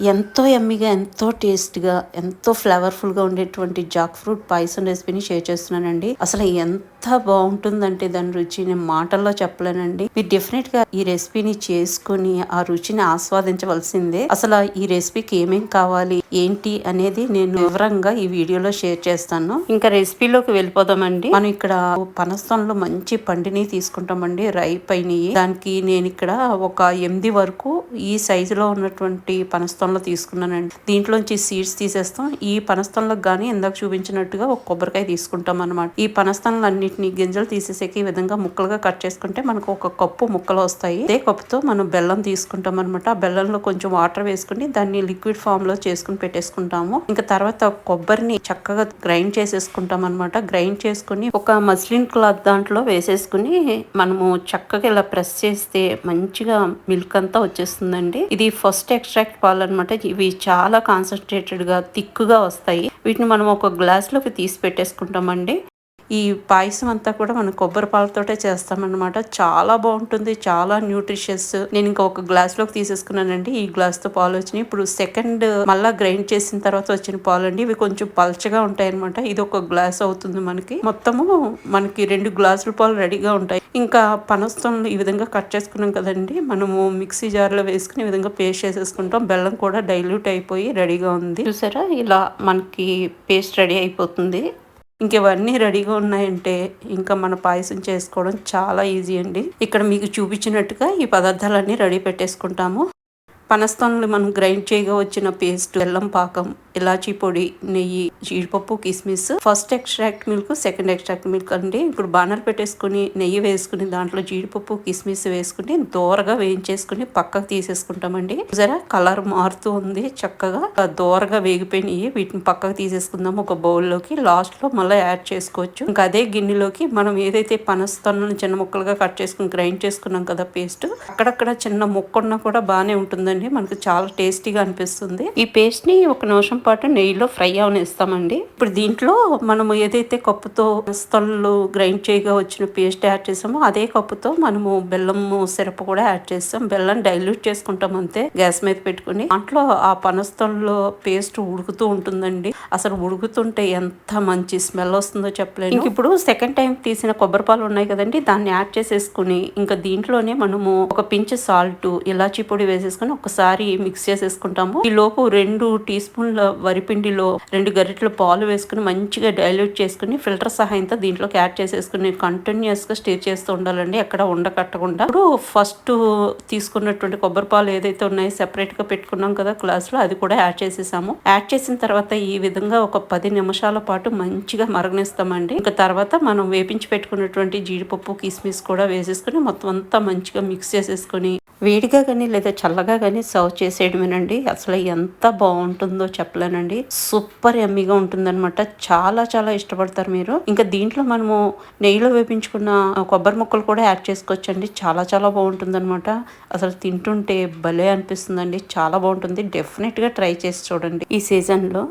ఎంతో ఎమ్మిగా ఎంతో టేస్ట్గా ఎంతో ఫ్లేవర్ఫుల్గా ఉండేటువంటి జాక్ ఫ్రూట్ పాయసం రెసిపీని షేర్ చేస్తున్నానండి. అసలు ఎంత ఎంత బాగుంటుందంటే దాని రుచి నేను మాటల్లో చెప్పలేనండి. మీరు డెఫినెట్గా ఈ రెసిపీని చేసుకుని ఆ రుచిని ఆస్వాదించవలసిందే. అసలు ఈ రెసిపీకి ఏమేం కావాలి ఏంటి అనేది నేను వివరంగా ఈ వీడియోలో షేర్ చేస్తాను. ఇంకా రెసిపీలోకి వెళ్ళిపోదామండి. మనం ఇక్కడ పనస్తంలో మంచి పండిని తీసుకుంటామండి రైప్ అయినవి దానికి నేను ఇక్కడ ఒక ఎనిమిది వరకు ఈ సైజులో ఉన్నటువంటి పనస్తంలో తీసుకున్నానండి. దీంట్లోంచి సీడ్స్ తీసేస్తాం. ఈ పనస్తంలో గానీ ఇందాక చూపించినట్టుగా ఒక కొబ్బరికాయ తీసుకుంటాం అనమాట ఈ పనస్తంలో వీటిని గింజలు తీసేసేకి ఈ విధంగా ముక్కలుగా కట్ చేసుకుంటే మనకు ఒక కప్పు ముక్కలు వస్తాయి. ఇదే కప్పుతో మనం బెల్లం తీసుకుంటాం అనమాట ఆ బెల్లంలో కొంచెం వాటర్ వేసుకుని దాన్ని లిక్విడ్ ఫామ్లో చేసుకుని పెట్టేసుకుంటాము. ఇంకా తర్వాత కొబ్బరిని చక్కగా గ్రైండ్ చేసేసుకుంటాం అనమాట గ్రైండ్ చేసుకుని ఒక మస్లిన్ క్లాత్ దాంట్లో వేసేసుకుని మనము చక్కగా ఇలా ప్రెస్ చేస్తే మంచిగా మిల్క్ అంతా వచ్చేస్తుందండి. ఇది ఫస్ట్ ఎక్స్ట్రాక్ట్ పాలు అనమాట ఇవి చాలా కాన్సన్ట్రేటెడ్గా థిక్గా వస్తాయి. వీటిని మనం ఒక గ్లాస్లోకి తీసి పెట్టేసుకుంటామండి. ఈ పాయసం అంతా కూడా మనం కొబ్బరి పాలతోటే చేస్తామన్నమాట. చాలా బాగుంటుంది చాలా న్యూట్రిషియస్ నేను ఇంకా ఒక గ్లాస్లోకి తీసేసుకున్నానండి. ఈ గ్లాస్తో పాలు వచ్చినాయి. ఇప్పుడు సెకండ్ మళ్ళా గ్రైండ్ చేసిన తర్వాత వచ్చిన పాలు అండి ఇవి కొంచెం పల్చగా ఉంటాయి అనమాట ఇది ఒక గ్లాస్ అవుతుంది మనకి. మొత్తము మనకి రెండు గ్లాసుల పాలు రెడీగా ఉంటాయి. ఇంకా పనస్తంలో ఈ విధంగా కట్ చేసుకున్నాం కదండి. మనము మిక్సీ జార్లో వేసుకుని ఈ విధంగా పేస్ట్ చేసేసుకుంటాం. బెల్లం కూడా డైల్యూట్ అయిపోయి రెడీగా ఉంది. చూసారా? ఇలా మనకి పేస్ట్ రెడీ అయిపోతుంది. ఇంక ఇవన్నీ రెడీగా ఉన్నాయంటే ఇంకా మన పాయసం చేసుకోవడం చాలా ఈజీ అండి. ఇక్కడ మీకు చూపించినట్టుగా ఈ పదార్థాలన్నీ రెడీ పెట్టేసుకుంటాము. పనస్తోన్లు మనం గ్రైండ్ చేయగా వచ్చిన పేస్ట్ బెల్లం పాకం ఇలాచీ పొడి నెయ్యి జీడిపప్పు కిస్మిస్ first extract milk second extract milk అండి. ఇప్పుడు బాణర్ పెట్టేసుకుని నెయ్యి వేసుకుని దాంట్లో జీడిపప్పు కిస్మిస్ వేసుకుని దోరగా వేయించేసుకుని పక్కకు తీసేసుకుంటామండి. జరా కలర్ మారుతూ ఉంది చక్కగా. దోరగా వేగిపోయినాయి వీటిని పక్కకు తీసేసుకుందాం ఒక బౌల్లోకి లాస్ట్లో మళ్ళీ యాడ్ చేసుకోవచ్చు. ఇంకా అదే గిన్నెలోకి మనం ఏదైతే పనస్తోన్లను చిన్న ముక్కలుగా కట్ చేసుకుని గ్రైండ్ చేసుకున్నాం కదా పేస్ట్ అక్కడక్కడ చిన్న ముక్కున్న కూడా బాగానే ఉంటుందండి. చూడండి మనకు చాలా టేస్టీగా అనిపిస్తుంది. ఈ పేస్ట్ని ఒక నిమిషం పాటు నెయ్యిలో ఫ్రై అవనిస్తామండి. ఇప్పుడు దీంట్లో మనము ఏదైతే కప్పుతో స్థలు గ్రైండ్ చేయగా వచ్చిన పేస్ట్ యాడ్ చేసామో అదే కప్పుతో మనము బెల్లం సిరప్ కూడా యాడ్ చేస్తాం. బెల్లం డైల్యూట్ చేసుకుంటాం అంతే గ్యాస్ మీద పెట్టుకుని. దాంట్లో ఆ పనస్థంలో పేస్ట్ ఉడుకుతూ ఉంటుందండి. అసలు ఉడుకుతుంటే ఎంత మంచి స్మెల్ వస్తుందో చెప్పలేను. ఇప్పుడు సెకండ్ టైం తీసిన కొబ్బరి పాలు ఉన్నాయి కదండి దాన్ని యాడ్ చేసేసుకుని ఇంకా దీంట్లోనే మనము ఒక పించ్ సాల్ట్ ఇలాచీ పొడి వేసేసుకుని ఒక ఒకసారి మిక్స్ చేసేసుకుంటాము. ఈ లోపు రెండు టీ స్పూన్ల వరిపిండిలో రెండు గరిటెల పాలు వేసుకుని మంచిగా డైల్యూట్ చేసుకుని ఫిల్టర్ సహాయంతో దీంట్లోకి యాడ్ చేసేసుకుని కంటిన్యూస్గా స్టే చేస్తూ ఉండాలండి. ఎక్కడ ఉండకట్టకుండా. ఇప్పుడు ఫస్ట్ తీసుకున్నటువంటి కొబ్బరి పాలు ఏదైతే ఉన్నాయో సెపరేట్గా పెట్టుకున్నాం కదా గ్లాస్లో అది కూడా యాడ్ చేసేసాము. యాడ్ చేసిన తర్వాత ఈ విధంగా ఒక పది నిమిషాల పాటు మంచిగా మరగనిస్తామండి. ఇంకా తర్వాత మనం వేపించి పెట్టుకున్నటువంటి జీడిపప్పు కిస్మిస్ కూడా వేసేసుకుని మొత్తం అంతా మంచిగా మిక్స్ చేసేసుకొని వేడిగా కానీ లేదా చల్లగా కానీ సర్వ్ చేసేయడమేనండి. అసలు ఎంత బాగుంటుందో చెప్పలేనండి. సూపర్ ఎమ్మీగా ఉంటుందన్నమాట. చాలా చాలా ఇష్టపడతారు మీరు. ఇంకా దీంట్లో మనము నెయ్యిలో వేపించుకున్న కొబ్బరి ముక్కలు కూడా యాడ్ చేసుకోవచ్చండి. చాలా చాలా బాగుంటుందన్నమాట. అసలు తింటుంటే భలే అనిపిస్తుందండి. చాలా బాగుంటుంది. డెఫినెట్గా ట్రై చేసి చూడండి ఈ సీజన్లో.